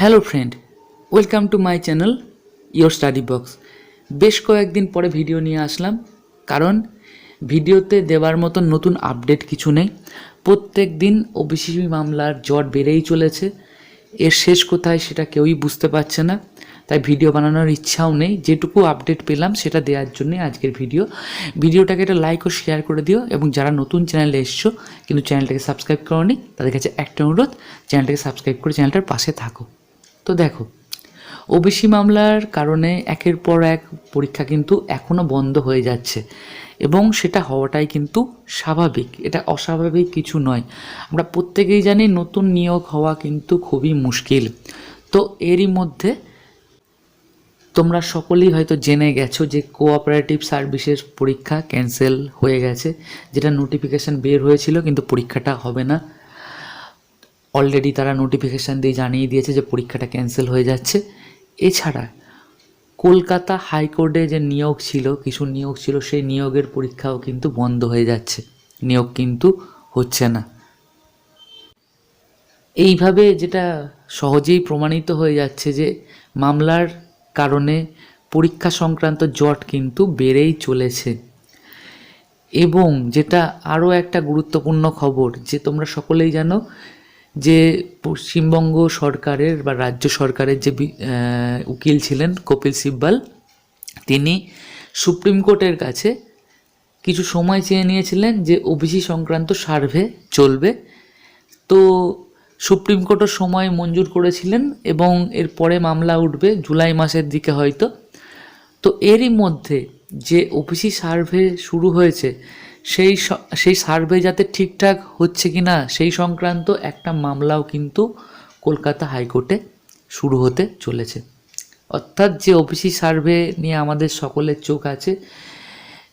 Hello friend welcome to my channel your study box বেশ কয়েকদিন পরে ভিডিও নিয়ে আসলাম, কারণ ভিডিওতে দেওয়ার মতন নতুন আপডেট কিছু নেই। প্রত্যেক দিন ওবিসি মামলার জট বেড়েই চলেছে। এর শেষ কোথায় সেটা কেউই বুঝতে পারছে না। তাই ভিডিও বানানোর ইচ্ছাও নেই। যেটুকু আপডেট পেলাম, সেটা দেওয়ার জন্য আজকের ভিডিও ভিডিওটাকে একটা লাইক ও শেয়ার করে দিও, এবং যারা নতুন চ্যানেলে এসছো, কিন্তু চ্যানেলটাকে সাবস্ক্রাইব করোনি, তাদের কাছে একটা অনুরোধ চ্যানেলটাকে সাবস্ক্রাইব করে চ্যানেলটার পাশে থাকো। তো দেখো, ওবিসি মামলার কারণে একের পর এক পরীক্ষা কিন্তু এখনও বন্ধ হয়ে যাচ্ছে এবং সেটা হওয়াটাই কিন্তু স্বাভাবিক। এটা অস্বাভাবিক কিছু নয়। আমরা প্রত্যেকেই জানি নতুন নিয়োগ হওয়া কিন্তু খুবই মুশকিল। তো এরই মধ্যে তোমরা সকলেই হয়তো জেনে গেছো যে কোঅপারেটিভ সার্ভিসের পরীক্ষা ক্যান্সেল হয়ে গেছে, যেটা নোটিফিকেশান বের হয়েছিল কিন্তু পরীক্ষাটা হবে না। অলরেডি তারা নোটিফিকেশান দিয়ে জানিয়ে দিয়েছে যে পরীক্ষাটা ক্যান্সেল হয়ে যাচ্ছে। এছাড়া কলকাতা হাইকোর্টে যে নিয়োগ ছিল, কিছু নিয়োগ ছিল, সেই নিয়োগের পরীক্ষাও কিন্তু বন্ধ হয়ে যাচ্ছে। নিয়োগ কিন্তু হচ্ছে না। এইভাবে যেটা সহজেই প্রমাণিত হয়ে যাচ্ছে যে মামলার কারণে পরীক্ষা সংক্রান্ত জট কিন্তু বেড়েই চলেছে। এবং যেটা আরও একটা গুরুত্বপূর্ণ খবর, যে তোমরা সকলেই জানো যে পশ্চিমবঙ্গ সরকারের বা রাজ্য সরকারের যে উকিল ছিলেন কপিল সিব্বাল, তিনি সুপ্রিম কোর্টের কাছে কিছু সময় চেয়ে নিয়েছিলেন যে ওবিসি সংক্রান্ত সার্ভে চলবে। তো সুপ্রিম কোর্টও সময় মঞ্জুর করেছিলেন এবং এরপরে মামলা উঠবে জুলাই মাসের দিকে হয়তো। তো এরই মধ্যে যে ওবিসি সার্ভে শুরু হয়েছে সেই সেই সার্ভে যাতে ঠিকঠাক হচ্ছে কি না সেই সংক্রান্ত একটা মামলাও কিন্তু কলকাতা হাইকোর্টে শুরু হতে চলেছে। অর্থাৎ যে ওবিসি সার্ভে নিয়ে আমাদের সকলের চোখ আছে,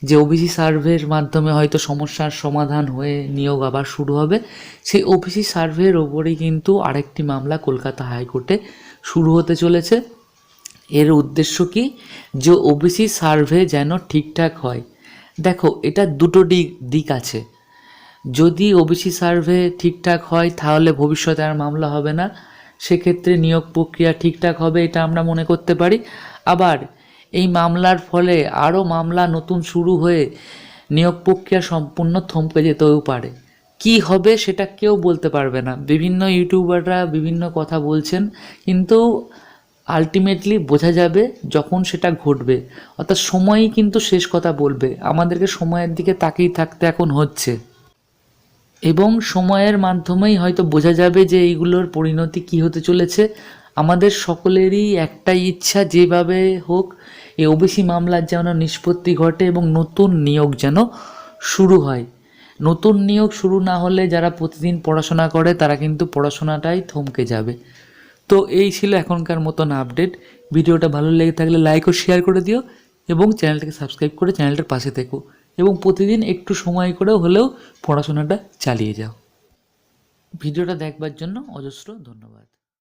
যে ওবিসি সার্ভের মাধ্যমে হয়তো সমস্যার সমাধান হয়ে নিয়োগ আবার শুরু হবে, সেই ওবিসি সার্ভের ওপরেই কিন্তু আরেকটি মামলা কলকাতা হাইকোর্টে শুরু হতে চলেছে। এর উদ্দেশ্য কি? যে ওবিসি সার্ভে যেন ঠিকঠাক হয়। দেখো, এটা দুটো দিক দিক আছে। যদি ওবিসি সার্ভে ঠিকঠাক হয়, তাহলে ভবিষ্যতে আর মামলা হবে না। সেক্ষেত্রে নিয়োগ প্রক্রিয়া ঠিকঠাক হবে, এটা আমরা মনে করতে পারি। আবার, এই মামলার ফলে আরও মামলা নতুন শুরু হয়ে নিয়োগ প্রক্রিয়া সম্পূর্ণ থমকে যেতেও পারে। কি হবে সেটা কেউ বলতে পারবে না। বিভিন্ন ইউটিউবাররা বিভিন্ন কথা বলছেন, কিন্তু আলটিমেটলি বোঝা যাবে যখন সেটা ঘটবে। অর্থাৎ সময়ই কিন্তু শেষ কথা বলবে। আমাদেরকে সময়ের দিকে তাকিয়ে থাকতে এখন হচ্ছে। এবং সময়ের মাধ্যমেই হয়তো বোঝা যাবে যে এইগুলোর পরিণতি কি হতে চলেছে। আমাদের সকলেরই একটাই ইচ্ছা যেভাবে হোক, এই ওবিসি মামলার যেন নিষ্পত্তি ঘটে এবং নতুন নিয়োগ যেন শুরু হয়। নতুন নিয়োগ শুরু না হলে যারা প্রতিদিন পড়াশোনা করে, তারা কিন্তু পড়াশোনাটাই থমকে যাবে। তো এই ছিল এখনকার মতন আপডেট। ভিডিওটা ভালো লেগে থাকলে লাইক ও শেয়ার করে দিও এবং চ্যানেলটাকে সাবস্ক্রাইব করে চ্যানেলটার পাশে থেকো এবং প্রতিদিন একটু সময় করে হলেও পড়াশোনাটা চালিয়ে যাও। ভিডিওটা দেখবার জন্য অজস্র ধন্যবাদ।